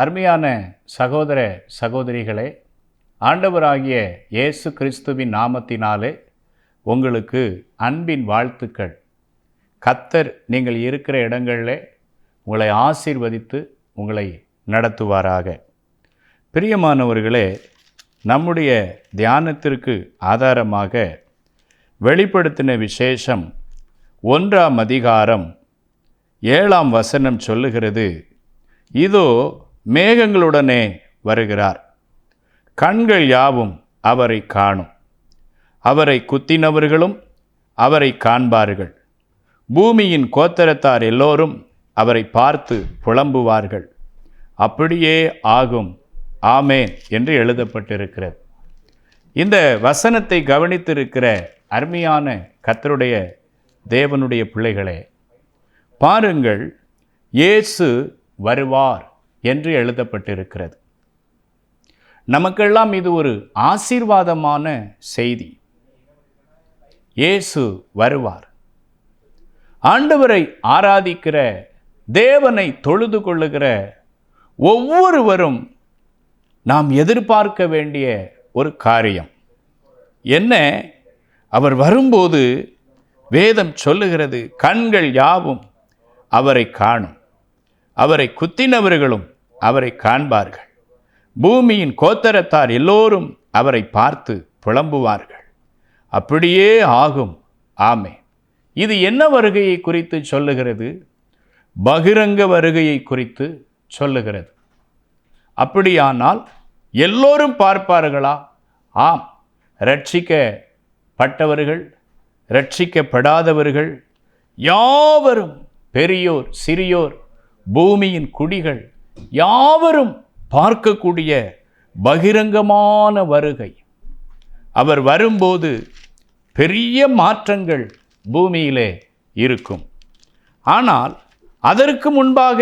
அருமையான சகோதர சகோதரிகளே ஆண்டவராகிய இயேசு கிறிஸ்துவின் நாமத்தினாலே உங்களுக்கு அன்பின் வாழ்த்துக்கள். கத்தர் நீங்கள் இருக்கிற இடங்களில் உங்களை ஆசீர்வதித்து உங்களை நடத்துவாராக. பிரியமானவர்களே நம்முடைய தியானத்திற்கு ஆதாரமாக வெளிப்படுத்தின விசேஷம் ஒன்றாம் அதிகாரம் ஏழாம் வசனம் சொல்லுகிறது இதோ மேகங்களுடனே வருகிறார். கண்கள் யாவும் அவரை காணும். அவரை குத்தினவர்களும் அவரை காண்பார்கள். பூமியின் கோத்தரத்தார் எல்லோரும் அவரை பார்த்து புலம்புவார்கள். அப்படியே ஆகும். ஆமேன் என்று எழுதப்பட்டிருக்கிறது. இந்த வசனத்தை கவனித்திருக்கிற அருமையான கத்தருடைய தேவனுடைய பிள்ளைகளே பாருங்கள் இயேசு வருவார். என்று எழுதப்பட்டிருக்கிறது. நமக்கெல்லாம் இது ஒரு ஆசீர்வாதமான செய்தி. இயேசு வருவார். ஆண்டவரை ஆராதிக்கிற தேவனை தொழுது கொள்ளுகிற ஒவ்வொருவரும் நாம் எதிர்பார்க்க வேண்டிய ஒரு காரியம். என்ன? அவர் வரும்போது வேதம் சொல்லுகிறது கண்கள் யாவும் அவரை காணும். அவரை குத்தினவர்களும் அவரை காண்பார்கள். பூமியின் கோத்தரத்தார் எல்லோரும் அவரை பார்த்து புலம்புவார்கள். அப்படியே ஆகும். ஆமே இது என்ன வருகையை குறித்து சொல்லுகிறது? பகிரங்க வருகையை குறித்து சொல்லுகிறது. அப்படியானால் எல்லோரும் பார்ப்பார்களா? ஆம். ரட்சிக்கப்பட்டவர்கள் ரட்சிக்கப்படாதவர்கள் யாவரும் பெரியோர் சிறியோர் பூமியின் குடிகள் யாவரும் பார்க்கக்கூடிய பகிரங்கமான வருகை. அவர் வரும்போது பெரிய மாற்றங்கள் பூமியிலே இருக்கும். ஆனால் அதற்கு முன்பாக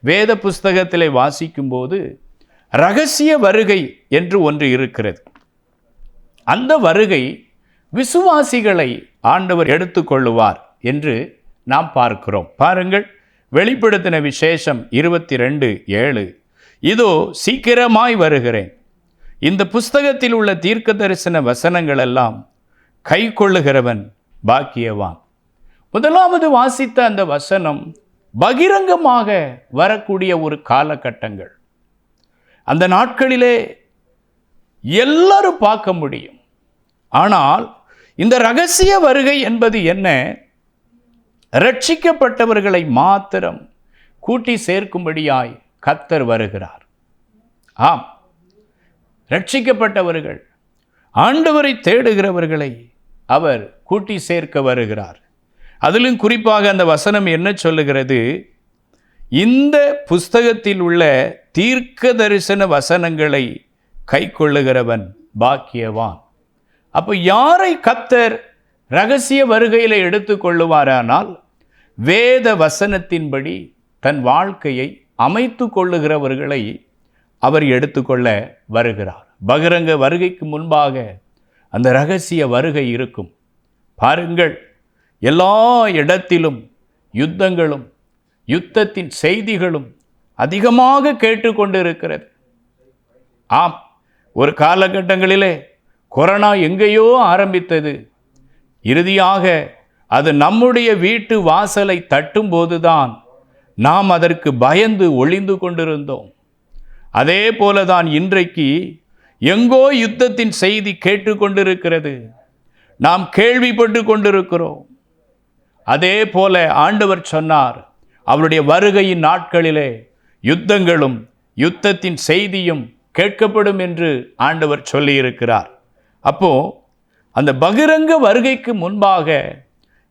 வேத புஸ்தகத்திலே வாசிக்கும்போது ரகசிய வருகை என்று ஒன்று இருக்கிறது. அந்த வருகை விசுவாசிகளை ஆண்டவர் எடுத்துக்கொள்ளுவார் என்று நாம் பார்க்கிறோம். பாருங்கள். வெளிப்படுத்தின விசேஷம் இருபத்தி ரெண்டு ஏழு. இதோ சீக்கிரமாய் வருகிறேன். இந்த புஸ்தகத்தில் உள்ள தீர்க்க தரிசன வசனங்கள் எல்லாம் கை கொள்ளுகிறவன் பாக்கியவான். முதலாவது வாசித்த அந்த வசனம் பகிரங்கமாக வரக்கூடிய ஒரு காலகட்டங்கள். அந்த நாட்களிலே எல்லாரும் பார்க்க முடியும். ஆனால் இந்த ரகசிய வருகை என்பது என்ன? ரட்சிக்கப்பட்டவர்களை மாத்திரம் கூட்டி சேர்க்கும்படியாய் கத்தர் வருகிறார். ஆம். ரட்சிக்கப்பட்டவர்கள் ஆண்டவரை தேடுகிறவர்களை அவர் கூட்டி சேர்க்க வருகிறார். அதிலும் குறிப்பாக அந்த வசனம் என்ன சொல்லுகிறது? இந்த புஸ்தகத்தில் உள்ள தீர்க்க தரிசன வசனங்களை கை கொள்ளுகிறவன் பாக்கியவான். அப்போ யாரை கத்தர் ரகசிய வருகையில் எடுத்துக்கொள்ளுவாரானால் வேத வசனத்தின்படி தன் வாழ்க்கையை அமைத்து கொள்ளுகிறவர்களை அவர் எடுத்துக்கொள்ள வருகிறார். பகிரங்க வருகைக்கு முன்பாக அந்த ரகசிய வருகை இருக்கும். பாருங்கள் எல்லா இடத்திலும் யுத்தங்களும் யுத்தத்தின் செய்திகளும் அதிகமாக கேட்டுக்கொண்டிருக்கிறது. ஆம் ஒரு காலகட்டங்களிலே கொரோனா எங்கேயோ ஆரம்பித்தது. இறுதியாக அது நம்முடைய வீட்டு வாசலை தட்டும்போதுதான் நாம் அதற்கு பயந்து ஒளிந்து கொண்டிருந்தோம். அதே போலதான் இன்றைக்கு எங்கோ யுத்தத்தின் செய்தி கேட்டுக்கொண்டிருக்கிறது நாம் கேள்விப்பட்டு கொண்டிருக்கிறோம். அதே போல ஆண்டவர் சொன்னார் அவருடைய வருகையின் நாட்களிலே யுத்தங்களும் யுத்தத்தின் செய்தியும் கேட்கப்படும் என்று ஆண்டவர் சொல்லியிருக்கிறார். அப்போது அந்த பகிரங்க வருகைக்கு முன்பாக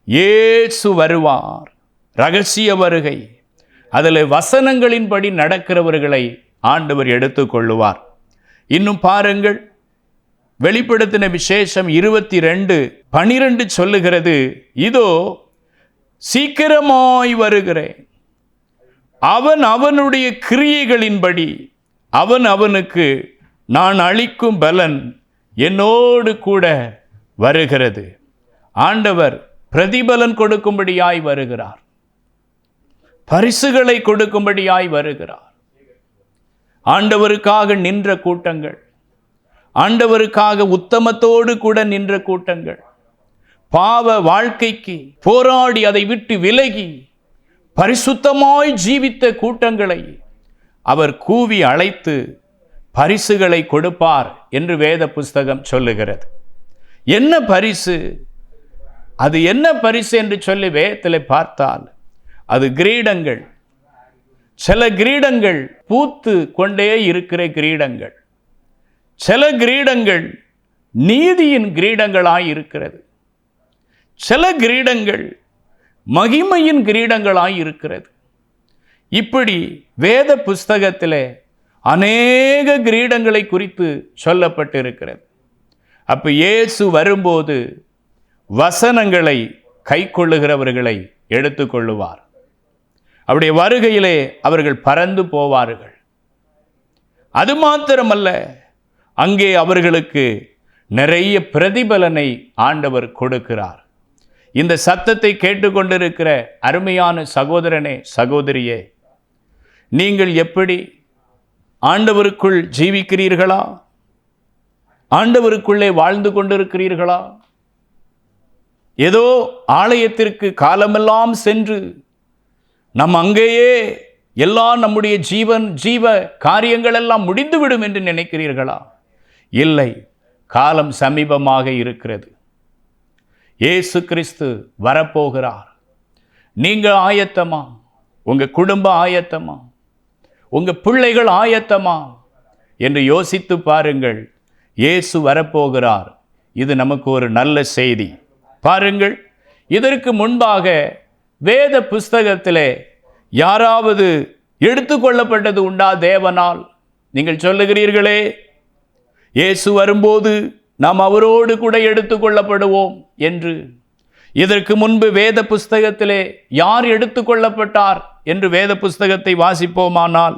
ஏசு வருவார். ரகசிய வருகை. அதில் வசனங்களின்படி நடக்கிறவர்களை ஆண்டவர் எடுத்துக்கொள்ளுவார். இன்னும் பாருங்கள். வெளிப்படுத்தின விசேஷம் இருபத்தி ரெண்டு பனிரெண்டு சொல்லுகிறது. இதோ சீக்கிரமாய் வருகிறேன். அவன் அவனுடைய கிரியைகளின்படி அவன் அவனுக்கு நான் அளிக்கும் பலன் என்னோடு கூட வருகிறது. ஆண்டவர் பிரதிபலன் கொடுக்கும்படியாய் வருகிறார். பரிசுகளை கொடுக்கும்படியாய் வருகிறார். ஆண்டவருக்காக நின்ற கூட்டங்கள் ஆண்டவருக்காக உத்தமத்தோடு கூட நின்ற கூட்டங்கள் பாவ வாழ்க்கைக்கு போராடி அதை விட்டு விலகி பரிசுத்தமாய் ஜீவித்த கூட்டங்களை அவர் கூவி அழைத்து பரிசுகளை கொடுப்பார் என்று வேத புஸ்தகம் சொல்லுகிறது. என்ன பரிசு? அது என்ன பரிசு என்று சொல்லி வேதத்தில் பார்த்தால் அது கிரீடங்கள். சில கிரீடங்கள் பூத்து கொண்டே இருக்கிற கிரீடங்கள். சில கிரீடங்கள் நீதியின் கிரீடங்களாய் இருக்கிறது. சில கிரீடங்கள் மகிமையின் கிரீடங்களாய் இருக்கிறது. இப்படி வேத புஸ்தகத்தில் அநேக கிரீடங்களை குறித்து சொல்லப்பட்டிருக்கிறது. அப்போ இயேசு வரும்போது வசனங்களை கைக்கொள்ளுகிறவர்களை எடுத்துக்கொள்ளுவார் அவருடைய வருகையிலே அவர்கள் பறந்து போவார்கள். அது மாத்திரமல்ல அங்கே அவர்களுக்கு நிறைய பிரதிபலனை ஆண்டவர் கொடுக்கிறார். இந்த சத்தத்தை கேட்டுக்கொண்டிருக்கிற அருமையான சகோதரனே சகோதரியே நீங்கள் எப்படி ஆண்டவருக்குள் ஜீவிக்கிறீர்களா? ஆண்டவருக்குள்ளே வாழ்ந்து கொண்டிருக்கிறீர்களா? ஏதோ ஆலயத்திற்கு காலமெல்லாம் சென்று நம் அங்கேயே எல்லா நம்முடைய ஜீவன் ஜீவ காரியங்கள் எல்லாம் முடிந்துவிடும் என்று நினைக்கிறீர்களா? இல்லை காலம் சமீபமாக இருக்கிறது. ஏசு கிறிஸ்து வரப்போகிறார். நீங்கள் ஆயத்தமா? உங்கள் குடும்ப ஆயத்தமா? உங்கள் பிள்ளைகள் ஆயத்தமா? என்று யோசித்து பாருங்கள். இயேசு வரப்போகிறார். இது நமக்கு ஒரு நல்ல செய்தி. பாருங்கள் இதற்கு முன்பாக வேத புஸ்தகத்திலே யாராவது எடுத்துக்கொள்ளப்பட்டது உண்டா தேவனால்? நீங்கள் சொல்லுகிறீர்களே இயேசு வரும்போது நாம் அவரோடு கூட எடுத்துக்கொள்ளப்படுவோம் என்று. இதற்கு முன்பு வேத புஸ்தகத்திலே யார் எடுத்துக்கொள்ளப்பட்டார் என்று வேத புஸ்தகத்தை வாசிப்போமானால்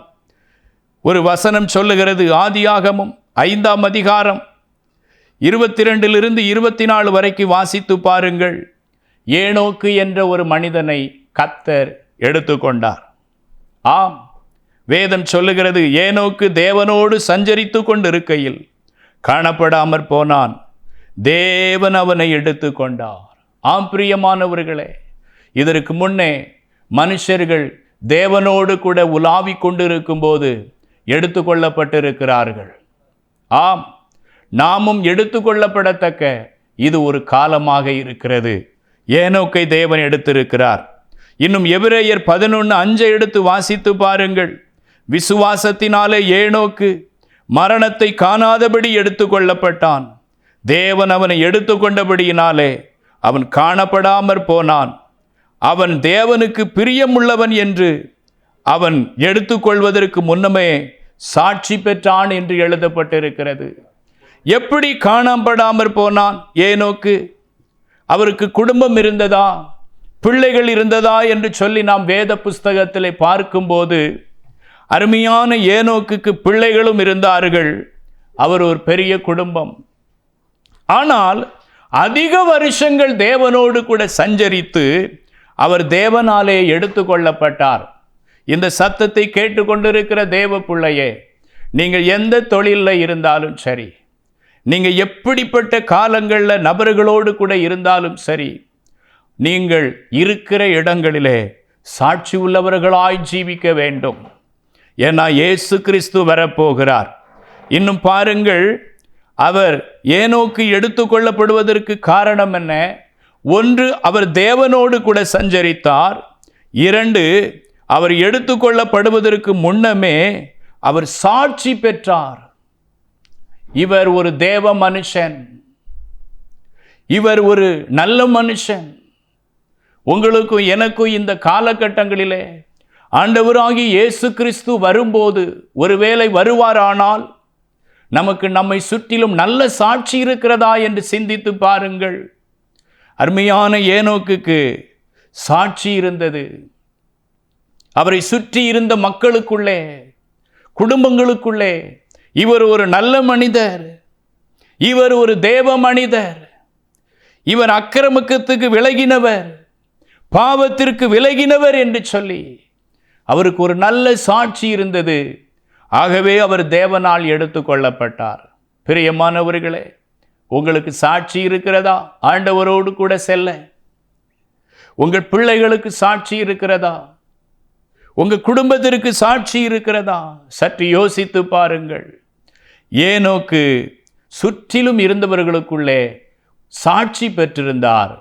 ஒரு வசனம் சொல்லுகிறது ஆதியாகமும் ஐந்தாம் அதிகாரம். இருபத்தி ரெண்டிலிருந்து இருபத்தி நாலு வரைக்கும் வாசித்து பாருங்கள். ஏனோக்கு என்ற ஒரு மனிதனை கத்தர் எடுத்துக்கொண்டார். ஆம் வேதம் சொல்லுகிறது ஏனோக்கு தேவனோடு சஞ்சரித்து கொண்டிருக்கையில் காணப்படாமற் போனான். தேவன் அவனை எடுத்துக்கொண்டார். ஆம் பிரியமானவர்களே இதற்கு முன்னே மனுஷர்கள் தேவனோடு கூட உலாவிக் கொண்டிருக்கும் போது எடுத்துக்கொள்ளப்பட்டிருக்கிறார்கள் ஆம் நாமும் எடுத்துக்கொள்ளப்படத்தக்க இது ஒரு காலமாக இருக்கிறது. ஏனோக்கை தேவன் எடுத்திருக்கிறார். இன்னும் எபிரேயர் பதினொன்று அஞ்சை எடுத்து வாசித்து பாருங்கள். விசுவாசத்தினாலே ஏனோக்கு மரணத்தை காணாதபடி எடுத்துக்கொள்ளப்பட்டான். தேவன் அவனை எடுத்துக்கொண்டபடியினாலே அவன் காணப்படாமற் போனான். அவன் தேவனுக்கு பிரியமுள்ளவன் என்று அவன் எடுத்துக்கொள்வதற்கு முன்னமே சாட்சி பெற்றான் என்று எழுதப்பட்டிருக்கிறது. எப்படி காணாம்படாமற் போனான்? ஏனோக்கு அவருக்கு குடும்பம் இருந்ததா? பிள்ளைகள் இருந்ததா? என்று சொல்லி நாம் வேத புஸ்தகத்தில் பார்க்கும்போது அருமையான ஏனோக்குக்கு பிள்ளைகளும் இருந்தார்கள். அவர் ஒரு பெரிய குடும்பம். ஆனால் அதிக வருஷங்கள் தேவனோடு கூட சஞ்சரித்து அவர் தேவனாலே எடுத்துக்கொள்ளப்பட்டார் இந்த சத்தத்தை கேட்டுக்கொண்டிருக்கிற தேவ பிள்ளையே நீங்கள் எந்த தொழிலில் இருந்தாலும் சரி நீங்கள் எப்படிப்பட்ட காலங்களில் நபர்களோடு கூட இருந்தாலும் சரி நீங்கள் இருக்கிற இடங்களிலே சாட்சி உள்ளவர்களாய் ஜீவிக்க வேண்டும். ஏன்னா இயேசு கிறிஸ்து வரப்போகிறார். இன்னும் பாருங்கள் அவர் ஏனோக்கு எடுத்துக்கொள்ளப்படுவதற்கு காரணம் என்ன? ஒன்று அவர் தேவனோடு கூட சஞ்சரித்தார். இரண்டு அவர் எடுத்துக்கொள்ளப்படுவதற்கு முன்னமே அவர் சாட்சி பெற்றார். இவர் ஒரு தேவ மனுஷன். இவர் ஒரு நல்ல மனுஷன். உங்களுக்கும் எனக்கும் இந்த காலகட்டங்களிலே ஆண்டவராகி இயேசு கிறிஸ்து வரும்போது ஒருவேளை வருவாரானால் நமக்கு நம்மை சுற்றிலும் நல்ல சாட்சி இருக்கிறதா என்று சிந்தித்து பாருங்கள். அருமையான ஏனோக்குக்கு சாட்சி இருந்தது. அவரை சுற்றி இருந்த மக்களுக்குள்ளே குடும்பங்களுக்குள்ளே இவர் ஒரு நல்ல மனிதர். இவர் ஒரு தேவ மனிதர். இவர் அக்கிரமக்கத்துக்கு விலகினவர். பாவத்திற்கு விலகினவர் என்று சொல்லி அவருக்கு ஒரு நல்ல சாட்சி இருந்தது. ஆகவே அவர் தேவனால் எடுத்துக்கொள்ளப்பட்டார் பிரியமானவர்களே உங்களுக்கு சாட்சி இருக்கிறதா? ஆண்டவரோடு கூட செல்ல. உங்கள் பிள்ளைகளுக்கு சாட்சி இருக்கிறதா? உங்கள் குடும்பத்திற்கு சாட்சி இருக்கிறதா? சற்று யோசித்து பாருங்கள். ஏனோக்கு சுற்றிலும் இருந்தவர்களுக்குள்ளே சாட்சி பெற்றிருந்தார்.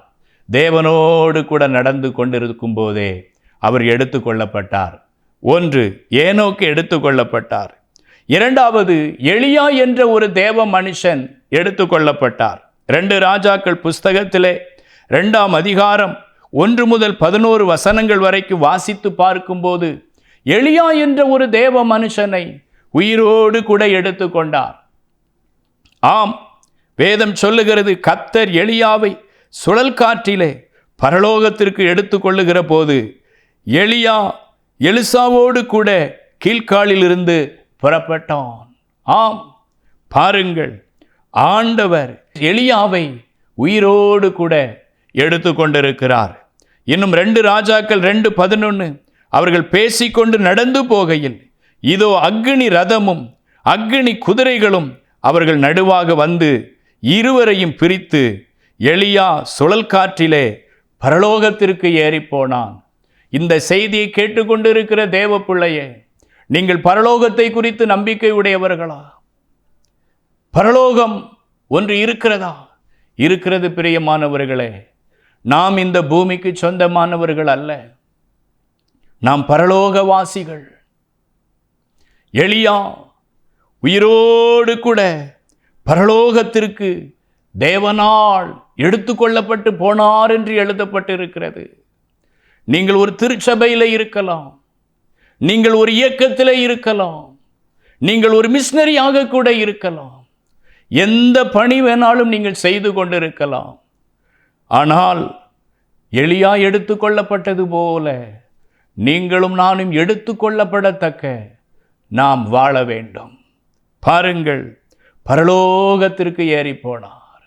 தேவனோடு கூட நடந்து கொண்டிருக்கும் போதே அவர் எடுத்துக்கொள்ளப்பட்டார் ஒன்று ஏனோக்கு எடுத்துக்கொள்ளப்பட்டார் இரண்டாவது எளியா என்ற ஒரு தேவ மனுஷன் எடுத்துக்கொள்ளப்பட்டார் ரெண்டு ராஜாக்கள் புஸ்தகத்திலே. ரெண்டாம் அதிகாரம் ஒன்று முதல் பதினோரு வசனங்கள் வரைக்கும் வாசித்து பார்க்கும்போது எளியா என்ற ஒரு தேவ மனுஷனை உயிரோடு கூட எடுத்துக்கொண்டார் ஆம் வேதம் சொல்லுகிறது கத்தர் எளியாவை சுழல் காற்றிலே பரலோகத்திற்கு எடுத்துக்கொள்ளுகிற போது எளியா எலிசாவோடு கூட கீழ்காலிலிருந்து புறப்பட்டான். ஆம் பாருங்கள் ஆண்டவர் எளியாவை உயிரோடு கூட எடுத்து கொண்டிருக்கிறார் இன்னும் ரெண்டு ராஜாக்கள் ரெண்டு பதினொன்று அவர்கள் பேசிக்கொண்டு நடந்து போகையில் இதோ அக்னி ரதமும் அக்னி குதிரைகளும் அவர்கள் நடுவாக வந்து இருவரையும் பிரித்து எளியா சுழல் காற்றிலே பரலோகத்திற்கு ஏறிப்போனான். இந்த செய்தியை கேட்டுக்கொண்டிருக்கிற தேவ பிள்ளையே நீங்கள் பரலோகத்தை குறித்து நம்பிக்கை உடையவர்களா? பரலோகம் ஒன்று இருக்கிறதா? இருக்கிறது பிரியமானவர்களே நாம் இந்த பூமிக்கு சொந்தமானவர்கள் அல்ல. நாம் பரலோகவாசிகள். எளியா உயிரோடு கூட பரலோகத்திற்கு தேவனால் எடுத்துக்கொள்ளப்பட்டு போனார் என்று எழுதப்பட்டிருக்கிறது. நீங்கள் ஒரு திருச்சபையில் இருக்கலாம். நீங்கள் ஒரு இயக்கத்தில் இருக்கலாம். நீங்கள் ஒரு மிஷினரியாக கூட இருக்கலாம். எந்த பணி வேணாலும் நீங்கள் செய்து கொண்டிருக்கலாம். ஆனால் எளியா எடுத்துக்கொள்ளப்பட்டது போல நீங்களும் நானும் எடுத்துக்கொள்ளப்படத்தக்க நாம் வாழ வேண்டும். பாருங்கள் பரலோகத்திற்கு ஏறி போனார்.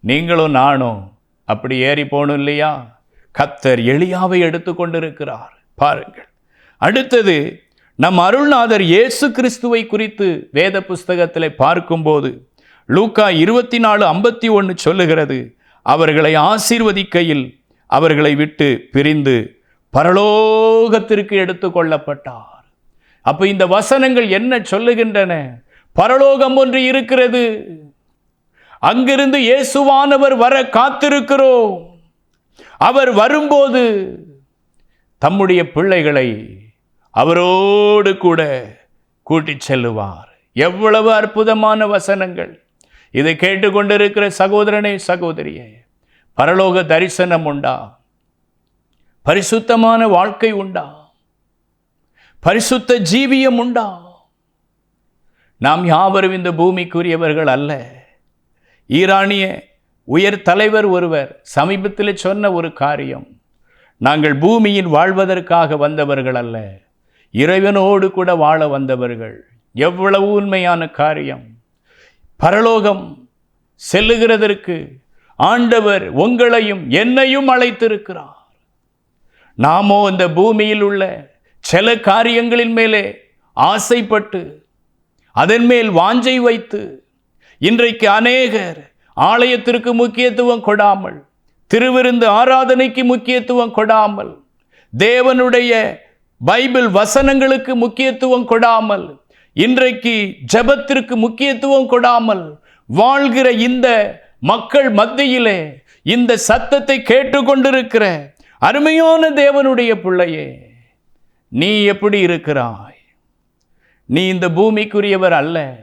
நீங்களும் நானும் அப்படி ஏறி போகணும் இல்லையா? கத்தர் எளியாவை எடுத்துக்கொண்டிருக்கிறார் பாருங்கள் அடுத்தது நம் அருள்நாதர் இயேசு கிறிஸ்துவை குறித்து வேத புஸ்தகத்தில் பார்க்கும்போது லூக்கா இருபத்தி நாலு ஐம்பத்தி ஒன்று சொல்லுகிறது. அவர்களை ஆசீர்வதிக்கையில் அவர்களை விட்டு பிரிந்து பரலோகத்திற்கு எடுத்துக்கொள்ளப்பட்டார் அப்போ இந்த வசனங்கள் என்ன சொல்லுகின்றன? பரலோகம் ஒன்று இருக்கிறது. அங்கிருந்து இயேசுவானவர் வர காத்திருக்கிறோம். அவர் வரும்போது தம்முடைய பிள்ளைகளை அவரோடு கூட கூட்டிச் செல்லுவார். எவ்வளவு அற்புதமான வசனங்கள். இதை கேட்டுக்கொண்டிருக்கிற சகோதரனே சகோதரியே பரலோக தரிசனம் உண்டா? பரிசுத்தமான வாழ்க்கை உண்டா? பரிசுத்த ஜீவியம் உண்டா? நாம் யாவரும் இந்த பூமிக்குரியவர்கள் அல்ல. ஈரானிய உயர் தலைவர் ஒருவர் சமீபத்தில் சொன்ன ஒரு காரியம். நாங்கள் பூமியில் வாழ்வதற்காக வந்தவர்கள் அல்ல. இறைவனோடு கூட வாழ வந்தவர்கள். எவ்வளவு உண்மையான காரியம். பரலோகம் செல்லுகிறதற்கு ஆண்டவர் உங்களையும் என்னையும் அழைத்திருக்கிறார். நாமோ இந்த பூமியில் உள்ள சில காரியங்களின் மேலே ஆசைப்பட்டு அதன் மேல் வாஞ்சை வைத்து இன்றைக்கு அநேகர் ஆலயத்திற்கு முக்கியத்துவம் கொடாமல் திருவிருந்து ஆராதனைக்கு முக்கியத்துவம் கொடாமல் தேவனுடைய பைபிள் வசனங்களுக்கு முக்கியத்துவம் கொடாமல் இன்றைக்கு ஜெபத்திற்கு முக்கியத்துவம் கொடாமல் வாழ்கிற இந்த மக்கள் மத்தியிலே இந்த சத்தத்தை கேட்டுக்கொண்டிருக்கிற அருமையான தேவனுடைய பிள்ளையே நீ எப்படி இருக்கிறாய்? நீ இந்த பூமிக்குரியவர் அல்ல.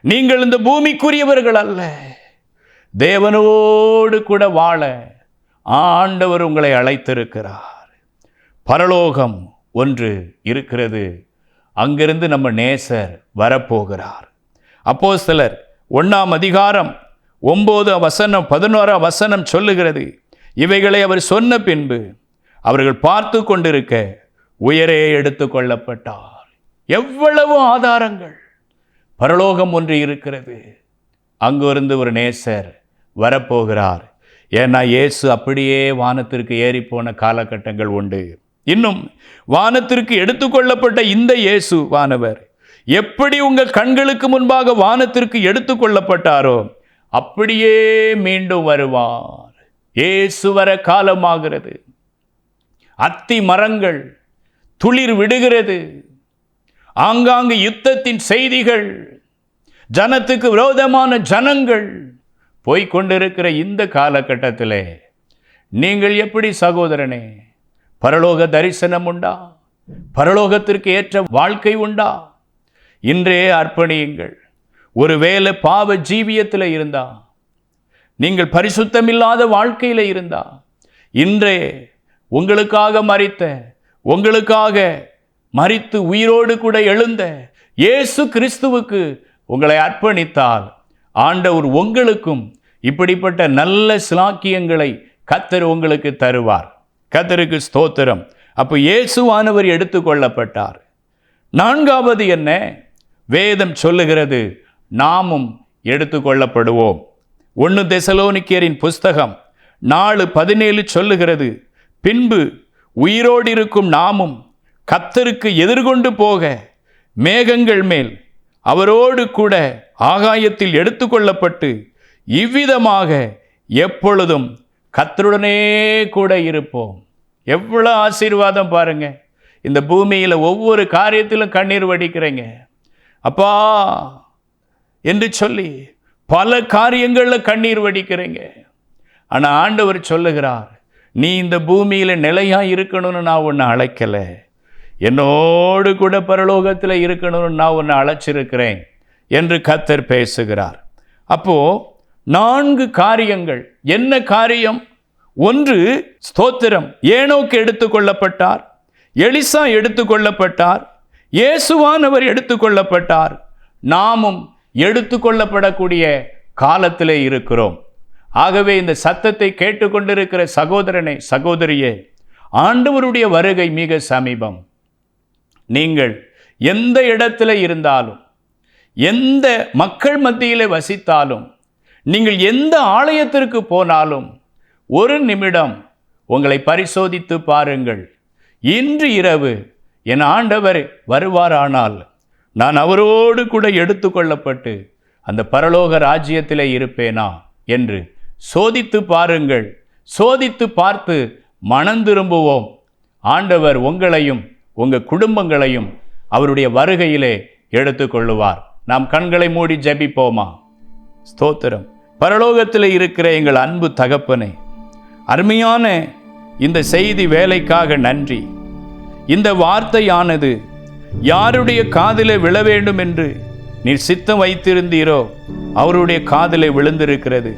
நீங்கள் இந்த பூமிக்குரியவர்கள் அல்ல. தேவனோடு கூட வாழ ஆண்டவர் உங்களை அழைத்திருக்கிறார். பரலோகம் ஒன்று இருக்கிறது. அங்கிருந்து நம்ம நேசர் வரப்போகிறார். அப்போ சிலர் ஒன்றாம் அதிகாரம் ஒம்பது வசனம் பதினோராம் வசனம் சொல்லுகிறது. இவைகளை அவர் சொன்ன பின்பு அவர்கள் பார்த்து கொண்டிருக்க உயரே எடுத்துக்கொள்ளப்பட்டார் எவ்வளவு ஆதாரங்கள்! பரலோகம் ஒன்று இருக்கிறது. அங்கிருந்து ஒரு நேசர் வரப்போகிறார். ஏன்னா இயேசு அப்படியே வானத்திற்கு ஏறிப்போன காலகட்டங்கள் உண்டு. இன்னும் வானத்திற்கு எடுத்துக்கொள்ளப்பட்ட இந்த இயேசு வானவர் எப்படி உங்கள் கண்களுக்கு முன்பாக வானத்திற்கு எடுத்துக்கொள்ளப்பட்டாரோ அப்படியே மீண்டும் வருவார். இயேசு வர காலமாகிறது. அத்தி மரங்கள் துளிர் விடுகிறது. ஆங்காங்கு யுத்தத்தின் செய்திகள் ஜனத்துக்கு விரோதமான ஜனங்கள் போய்கொண்டிருக்கிற இந்த காலகட்டத்தில் நீங்கள் எப்படி சகோதரனே பரலோக தரிசனம் உண்டா? பரலோகத்திற்கு ஏற்ற வாழ்க்கை உண்டா? இன்றே அர்ப்பணியுங்கள். ஒருவேளை பாவ ஜீவியத்தில் இருந்தா நீங்கள் பரிசுத்தமில்லாத வாழ்க்கையில் இருந்தா இன்றே உங்களுக்காக மறித்த உங்களுக்காக மறித்து உயிரோடு கூட எழுந்த இயேசு கிறிஸ்துவுக்கு உங்களை அர்ப்பணித்தால் ஆண்டவர் உங்களுக்கும் இப்படிப்பட்ட நல்ல சிலாக்கியங்களை கத்தர் உங்களுக்கு தருவார். கத்தருக்கு ஸ்தோத்திரம். அப்போ இயேசுவானவர் எடுத்துக்கொள்ளப்பட்டார். நான்காவது என்ன? வேதம் சொல்லுகிறது நாமும் எடுத்துக்கொள்ளப்படுவோம். ஒன்று தெசலோனிக்கியரின் புஸ்தகம் நாலு பதினேழு சொல்லுகிறது பின்பு உயிரோடு இருக்கும் நாமும் கத்தருக்கு எதிர்கொண்டு போக மேகங்கள் மேல் அவரோடு கூட ஆகாயத்தில் எடுத்துக்கொள்ளப்பட்டு இவ்விதமாக எப்பொழுதும் கத்தருடனே கூட இருப்போம். எவ்வளோ ஆசீர்வாதம் பாருங்கள் இந்த பூமியில் ஒவ்வொரு காரியத்திலும் கண்ணீர் வடிக்கிறேங்க. அப்பா என்று சொல்லி பல காரியங்களில் கண்ணீர் வடிக்கிறேங்க. ஆனால் ஆண்டவர் சொல்லுகிறார் நீ இந்த பூமியில் நிலையாக இருக்கணும்னு நான் உன்னை அழைக்கலை. என்னோடு கூட பரலோகத்தில் இருக்கணும்னு நான் உன்னை அழைச்சிருக்கிறேன். என்று கத்தர் பேசுகிறார். அப்போது நான்கு காரியங்கள். என்ன காரியம்? ஒன்று ஸ்தோத்திரம். ஏனோக்கு எடுத்துக்கொள்ளப்பட்டார். எலிசா எடுத்துக்கொள்ளப்பட்டார். இயேசுவானவர் எடுத்துக்கொள்ளப்பட்டார். நாமும் எடுத்துக்கொள்ளப்படக்கூடிய காலத்திலே இருக்கிறோம். ஆகவே இந்த சத்தத்தை கேட்டுக்கொண்டிருக்கிற சகோதரனை சகோதரியே ஆண்டவருடைய வருகை மிக சமீபம். நீங்கள் எந்த இடத்துல இருந்தாலும் எந்த மக்கள் மத்தியிலே வசித்தாலும் நீங்கள் எந்த ஆலயத்திற்கு போனாலும் ஒரு நிமிடம் உங்களை பரிசோதித்து பாருங்கள். இன்று இரவு என் ஆண்டவர் வருவாரானால் நான் அவரோடு கூட எடுத்துக்கொள்ளப்பட்டு அந்த பரலோக ராஜ்யத்திலே இருப்பேனா என்று சோதித்து பாருங்கள். சோதித்து பார்த்து மனம் திரும்புவோம். ஆண்டவர் உங்களையும் உங்கள் குடும்பங்களையும் அவருடைய வருகையிலே எடுத்துக்கொள்ளுவார். நாம் கண்களை மூடி ஜெபிப்போமா? ஸ்தோத்திரம். பரலோகத்தில் இருக்கிற எங்கள் அன்பு தகப்பனே அருமையான இந்த செய்தி வேலைக்காக நன்றி. இந்த வார்த்தையானது யாருடைய காதிலே விழ வேண்டும் என்று நீர் சித்தம் வைத்திருந்தீரோ அவருடைய காதிலே விழுந்திருக்கிறது.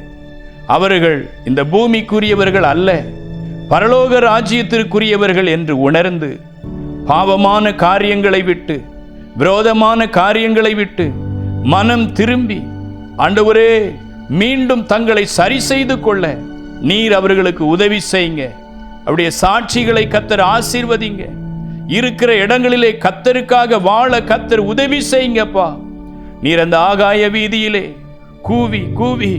அவர்கள் இந்த பூமிக்குரியவர்கள் அல்ல பரலோக ராஜ்யத்திற்குரியவர்கள் என்று உணர்ந்து பாவமான காரியங்களை விட்டு விரோதமான காரியங்களை விட்டு மனம் திரும்பி ஆண்டவரே மீண்டும் தங்களை சரி செய்து கொள்ள நீர் அவர்களுக்கு உதவி செய்யுங்க. அவருடைய சாட்சிகளை கத்தர் ஆசீர்வதிங்க. இருக்கிற இடங்களிலே கத்தருக்காக வாழ கத்தர் உதவி செய்யுங்கப்பா. நீர் அந்த ஆகாய வீதியிலே கூவி கூவி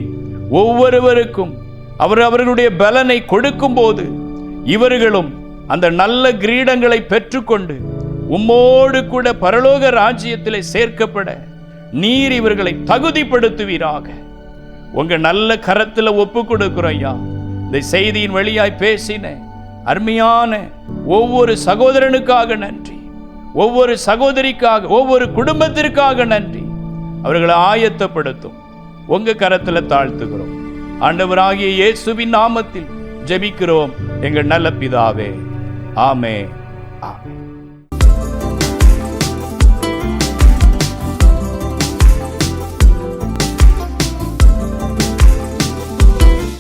ஒவ்வொருவருக்கும் அவர் அவர்களுடைய பலனை கொடுக்கும்போது இவர்களும் அந்த நல்ல கிரீடங்களை பெற்றுக்கொண்டு உம்மோடு கூட பரலோக ராஜ்யத்திலே சேர்க்கப்பட நீர் இவர்களை தகுதிப்படுத்துவீராக. உங்க நல்ல கரத்தில் ஒப்பு கொடுக்குறோம் ஐயா. இந்த செய்தியின் வழியாய் பேசின அருமையான ஒவ்வொரு சகோதரனுக்காக நன்றி. ஒவ்வொரு சகோதரிக்காக ஒவ்வொரு குடும்பத்திற்காக நன்றி. அவர்களை ஆயத்தப்படுத்தும். உங்க கரத்தில் தாழ்த்துகிறோம். ஆண்டவராகிய இயேசுவின் நாமத்தில் ஜெபிக்கிறோம். எங்கள் நல்ல பிதாவே. ஆமே ஆமே